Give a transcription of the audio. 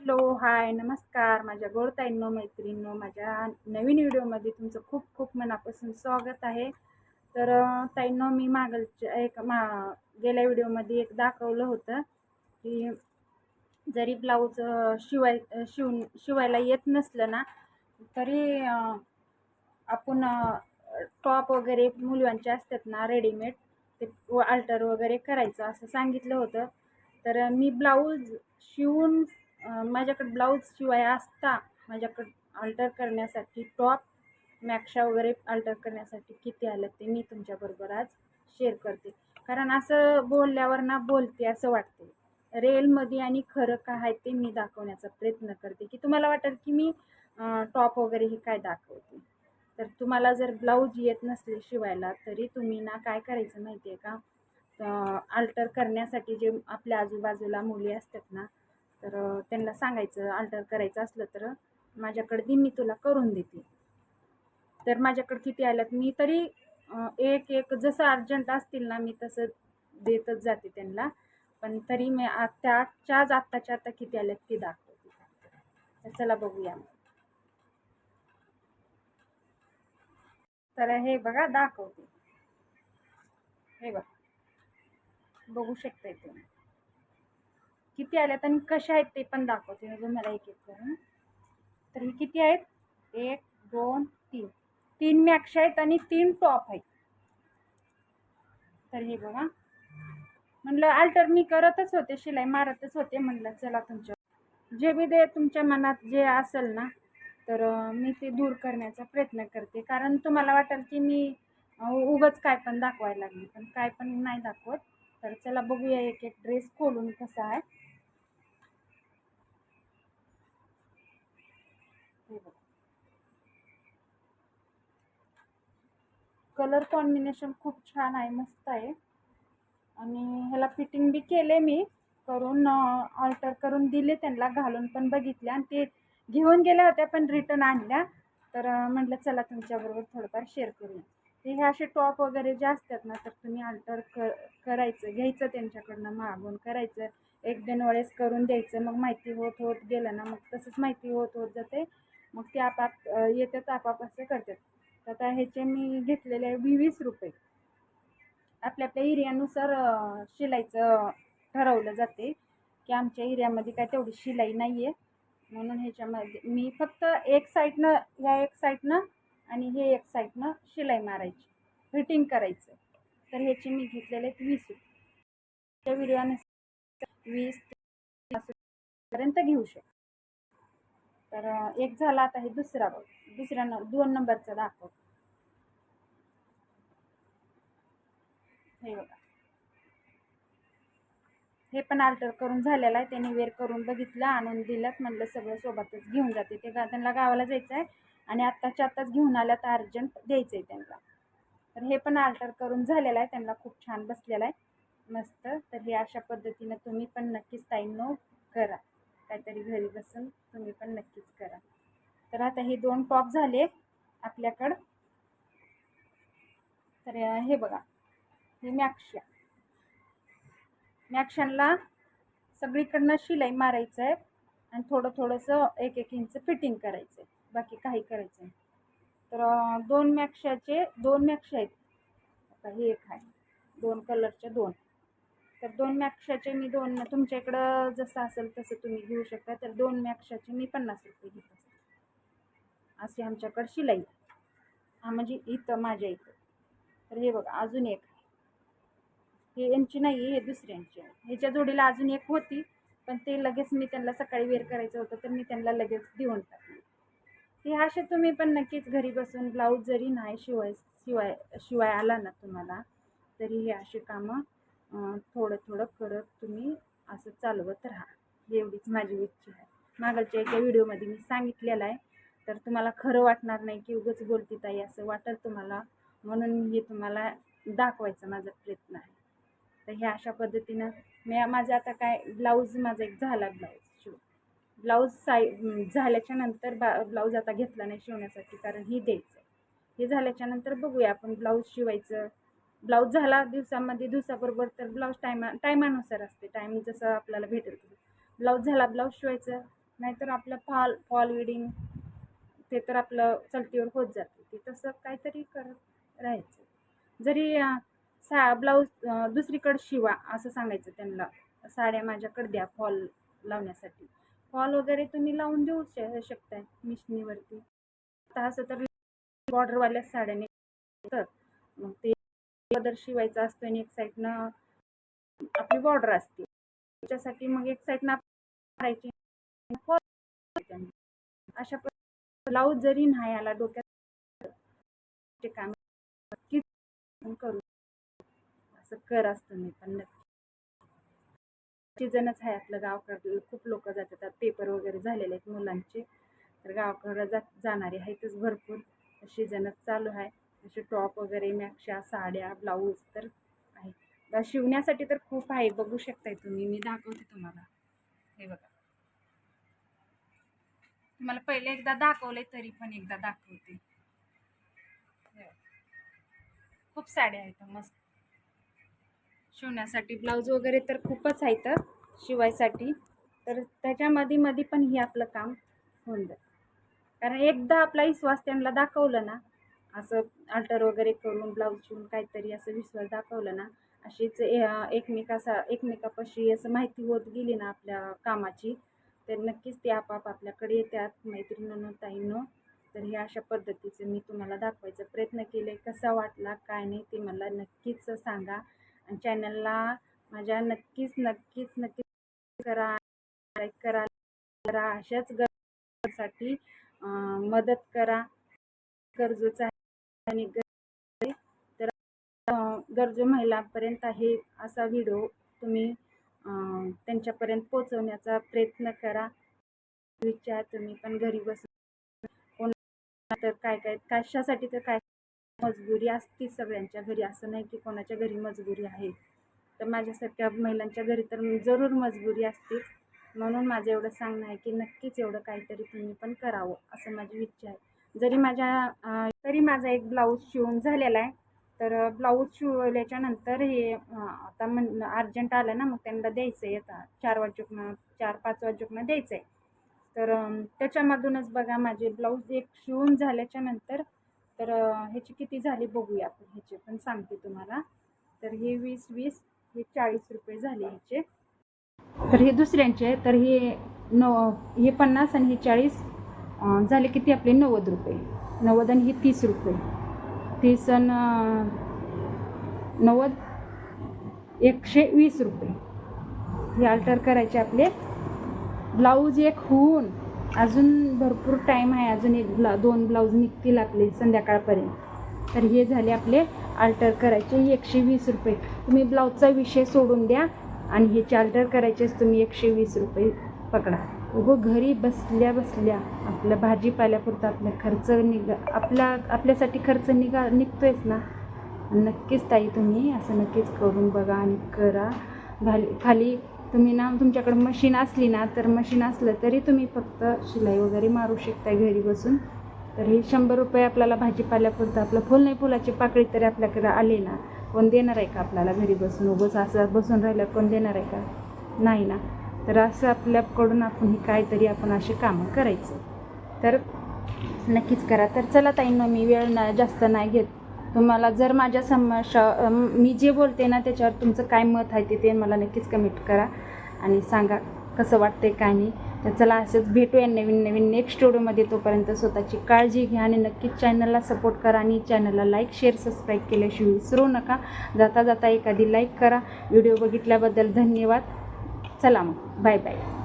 Hello hi नमस्कार. माझ्या गोडताईंनो मैत्रिणींनो माझ्या नवीन व्हिडिओमध्ये तुमचं खूप खूप मनापासून स्वागत आहे. तर ताईंनो मी मागलच्या एक मा गेल्या व्हिडिओमध्ये एक दाखवलं होतं की जरी ब्लाऊज शिवाय शिवून शिवायला येत नसलं ना तरी आपण टॉप वगैरे मुलांचे असतात ना रेडीमेड ते अल्टर वगैरे करायचं असं सांगितलं होतं. तर मी ब्लाऊज शिवून माझ्याकडे ब्लाऊज शिवाय असता माझ्याकडे अल्टर करण्यासाठी टॉप मॅक्शा वगैरे अल्टर करण्यासाठी किती आलं ते मी तुमच्याबरोबर आज शेअर करते. कारण असं बोलल्यावर ना बोलते असं वाटते. रेलमध्ये आणि खरं काय आहे ते मी दाखवण्याचा प्रयत्न करते. की तुम्हाला वाटेल की मी टॉप वगैरे हे काय दाखवते. तर तुम्हाला जर ब्लाऊज येत नसले शिवायला तरी तुम्ही ना काय करायचं माहिती आहे का अल्टर करण्यासाठी जे आपल्या आजूबाजूला मुली असतात ना तर त्यांना सांगायचं अल्टर करायचं असलं तर माझ्याकडे दे मी तुला करून देते. तर माझ्याकडे किती आल्यात मी तरी एक एक जसं अर्जंट असतील ना मी तसं देतच जाते त्यांना. पण तरी मी आत्ताच्याच आत्ताच्या आत्ता किती आल्यात ते दाखवते. तर चला बघूया. तर हे बघा दाखवते. हे बघा. बघू शकताय तुम्ही. किती आल्यात आणि कशा आहेत ते पण दाखवते. म्हणजे मी तुम्हाला एक एक करून. तर हे किती आहेत? एक दोन तीन. तीन मॅक्स आहेत आणि तीन टॉप आहेत. तर हे बघा. म्हणलं अल्टर मी करतच होते शिलाई मारतच होते. म्हणलं चला तुमच्या जे बी दे तुमच्या मनात जे असेल ना तर मी ते दूर करण्याचा प्रयत्न करते. कारण तुम्हाला वाटेल की मी उगच उगाच काय पण दाखवायला लागली. पण काय पण नाही दाखवत. तर चला बघूया एक एक ड्रेस खोलून कसा आहे. कलर कॉम्बिनेशन खूप छान आहे मस्त आहे. आणि ह्याला फिटिंग बी केले मी करून ऑल्टर करून दिले त्यांना घालून पण बघितल्या. आणि ते घेऊन गेल्या होत्या पण रिटर्न आणल्या. तर म्हटलं चला तुमच्याबरोबर थोडंफार शेअर करूया. ते हे असे टॉप वगैरे जे असतात ना तर तुम्ही अल्टर कर करायचं घ्यायचं त्यांच्याकडनं मागून करायचं. एक दोन वेळेस करून द्यायचं मग माहिती होत होत गेलं ना मग तसंच माहिती होत होत जाते. मग ते आपाप येतात आपाप असं करतात. तर आता ह्याचे मी घेतलेले आहे वी वीस रुपये. आपल्या आपल्या एरियानुसार शिलाईचं ठरवलं जाते की आमच्या एरियामध्ये काय तेवढी शिलाई नाही आहे म्हणून ह्याच्यामध्ये मी फक्त एक साईडनं ह्या एक साईडनं आणि हे एक साईडनं शिलाई मारायची फिटिंग करायचं. तर ह्याचे मी घेतलेले आहेत वीस रुपये. त्या व्हिडिओनुसार वीस पर्यंत घेऊ शकतो. तर एक झाला आता हे दुसरा बघ. दुसऱ्या न दोन नंबरचा दाखव. हे बघा. हे पण आल्टर करून झालेलं आहे. त्याने वेअर करून बघितलं आणून दिलं म्हणलं सगळं सोबतच घेऊन जाते ते. गा त्यांना गावाला जायचं आहे आणि आत्ताच्या आत्ताच घेऊन आल्या तर अर्जंट द्यायचं आहे त्यांना. तर हे पण आल्टर करून झालेलं आहे. त्यांना खूप छान बसलेलं आहे. मस्त. तर हे अशा पद्धतीनं तुम्ही पण नक्कीच टाईम करा. काहीतरी घरी बसून तुम्ही पण नक्की तर आता हे दोन टॉप झाले आपल्याकडं. तर हे बघा हे मॅक्शा मॅक्शनला सगळीकडनं शिलाई मारायचं आहे आणि थोडं थोडंसं एक एक इंच फिटिंग करायचं आहे बाकी काही करायचं नाही. तर दोन मॅक्शाचे दोन मॅक्श आहेत. आता हे एक आहे दोन कलरचे दोन. तर दोन मॅक्शाचे मी दोन तुमच्या इकडं जसं असेल तसं तुम्ही घेऊ शकता. तर दोन मॅक्शाचे मी पन्नास रुपये घेत असते. अशी आमच्याकडं शिलाई. हा म्हणजे इथं माझ्या इथं. तर हे बघा अजून एक. आहे. हे यांची नाही हे दुसऱ्यांची आहे. ह्याच्या जोडीला अजून एक होती पण ते लगेच मी त्यांना सकाळी वेअर करायचं होतं तर मी त्यांना लगेच देऊन टाकली. हे असे तुम्ही पण नक्कीच घरी बसून ब्लाऊज जरी नाही शिवाय शिवाय शिवाय आला ना तुम्हाला तरी हे असे कामं थोडं थोडं करत तुम्ही असं चालवत राहा. एवढीच माझी इच्छा आहे. मागलच्या एका व्हिडिओमध्ये मी सांगितलेलं आहे. तर तुम्हाला खरं वाटणार नाही की उगाच बोलती ताई असं वाटेल तुम्हाला. म्हणून मी हे तुम्हाला दाखवायचा माझा प्रयत्न आहे. तर हे अशा पद्धतीनं मी माझं आता काय ब्लाऊज माझा एक झाला ब्लाऊज शिव. ब्लाऊज साई झाल्याच्यानंतर बा ब्लाऊज आता घेतला नाही शिवण्यासाठी कारण ही द्यायचं आहे हे झाल्याच्यानंतर बघूया आपण ब्लाऊज शिवायचं. ब्लाऊज झाला दिवसामध्ये दिवसाबरोबर तर ब्लाऊज टायमा टायमानुसार असते. टाईम जसं आपल्याला भेटेल तसं. ब्लाऊज झाला ब्लाऊज शिवायचं. नाहीतर आपलं फॉल फॉल विडिंग ते तर आपलं चलतीवर होत जाते. ते तसं काहीतरी करत राहायचं. जरी सा ब्लाऊज दुसरीकडं दुसरीकडे शिवा असं सांगायचं त्यांना साड्या माझ्याकडे द्या फॉल लावण्यासाठी. फॉल वगैरे तुम्ही लावून देऊ श शकताय मिशनीवरती. आता असं तर बॉर्डरवाल्या साड्याने तर मग ते पदर शिवायचा असतो आणि एक साईडनं आपली बॉर्डर असते. त्याच्यासाठी मग एक साईडनं करायची अशा ब्लाऊज जरी नाही आला डोक्यात ते काम नक्कीच करू. असं कर असतं मी पण नक्की. जणच आहे आपलं गावकडं खूप लोक जातात. पेपर वगैरे झालेले आहेत मुलांचे. तर गावाकडं जा जाणारे आहेतच भरपूर. सीझनच चालू आहे. असे टॉप वगैरे मॅक्शा साड्या ब्लाऊज तर आहे. शिवण्यासाठी तर खूप आहे. बघू शकताय तुम्ही. मी दाखवते तुम्हाला. हे बघा. तुम्हाला पहिले एकदा दाखवले तरी पण एकदा दाखवते. खूप साड्या आहेत मस्त. शिवण्यासाठी ब्लाऊज वगैरे तर खूपच आहेत शिवायसाठी. तर त्याच्यामध्ये मध्ये पण हे आपलं काम होऊन जातं कारण एकदा आपला विश्वास त्यांना दाखवलं ना असं अल्टर वगैरे करून ब्लाऊज शिवून काहीतरी असं विश्वास दाखवलं ना अशीच एकमेकासा एकमेकापाशी असं माहिती होत गेली ना आपल्या कामाची तर नक्कीच ते आपाप आपल्याकडे येतात मैत्रिणींनो ताईंनो. तर हे अशा पद्धतीचं मी तुम्हाला दाखवायचा प्रयत्न केले कसा वाटला काय नाही ते मला नक्कीच सांगा. आणि चॅनलला माझ्या नक्कीच नक्कीच नक्कीच करा लाईक करा करा. अशाच गरजेसाठी मदत करा. गरजूचा आणि तर गरजू महिलांपर्यंत आहे असा व्हिडिओ तुम्ही त्यांच्यापर्यंत पोचवण्याचा प्रयत्न करा. विचार तुम्ही पण घरी बसून. कोण तर काय काय कशासाठी तर काय मजबुरी असते सगळ्यांच्या घरी. असं नाही की कोणाच्या घरी मजबुरी आहे. तर माझ्यासारख्या महिलांच्या घरी तर जरूर मजबुरी असतेच. म्हणून माझं एवढं सांगणं आहे की नक्कीच एवढं काहीतरी तुम्ही पण करावं असं माझी इच्छा आहे. जरी माझ्या तरी माझा एक ब्लाऊज शिवून झालेला आहे. तर ब्लाऊज शिवल्याच्यानंतर हे आता म्हण अर्जंट आलं ना मग त्यांना द्यायचं आहे आता चार वाजूकनं चार पाच वाजूकनं द्यायचं आहे तर त्याच्यामधूनच बघा माझे ब्लाऊज एक शिवून झाल्याच्यानंतर तर ह्याची किती झाली बघूया आपण ह्याचे पण सांगते तुम्हाला. तर हे वीस वीस हे चाळीस रुपये झाले ह्याचे. तर हे दुसऱ्यांचे तर हे न हे पन्नास आणि हे चाळीस झाले किती आपले? नव्वद रुपये. नव्वद आणि हे तीस रुपये. तीस आणि नव्वद एकशे वीस रुपये. हे अल्टर करायचे आपले. ब्लाऊज एक होऊन अजून भरपूर टाईम आहे. अजून एक ब्ला दोन ब्लाऊज निघतील आपले संध्याकाळपर्यंत. तर हे झाले आपले अल्टर करायचे एकशे वीस रुपये. तुम्ही ब्लाऊजचा विषय सोडून द्या आणि हे अल्टर करायचेच तुम्ही एकशे वीस रुपये पकडा. उगं घरी बसल्या बसल्या आपल्या भाजीपाल्यापुरता आपला खर्च निघा आपला आपल्यासाठी खर्च निघा आहेच ना? नक्कीच ताई तुम्ही असं नक्कीच करून बघा आणि करा. घाली खाली तुम्ही ना तुमच्याकडे मशीन असली ना तर मशीन असलं तरी तुम्ही फक्त शिलाई वगैरे मारू शकता घरी बसून. तर हे शंभर रुपये आपल्याला भाजीपाल्यापुरतं आपलं फुल नाही फुलाची पाकळी तरी आपल्याकडे आली ना कोण देणार आहे का आपल्याला घरी बसून? उगंच असं बसून राहिलं कोण देणार आहे का? नाही ना. तर असं आपल्याकडून आपण काहीतरी आपण अशी कामं करायचं. तर नक्कीच करा. तर चला ताईंनो मी वेळ ना जास्त नाही घेत. तुम्हाला जर माझ्या समस्या मी जे बोलते ना त्याच्यावर तुमचं काय मत आहे ते ते मला नक्कीच कमेंट करा आणि सांगा कसं वाटतंय काय नाही. तर चला असंच भेटूया नवीन नवीन नेक्स्ट व्हिडिओमध्ये तोपर्यंत स्वतःची काळजी घ्या आणि नक्कीच चॅनलला सपोर्ट करा आणि चॅनलला लाईक शेअर सबस्क्राईब केल्याशिवाय विसरू नका. जाता जाता एखादी लाईक करा. व्हिडिओ बघितल्याबद्दल धन्यवाद. चला मग. Bye bye.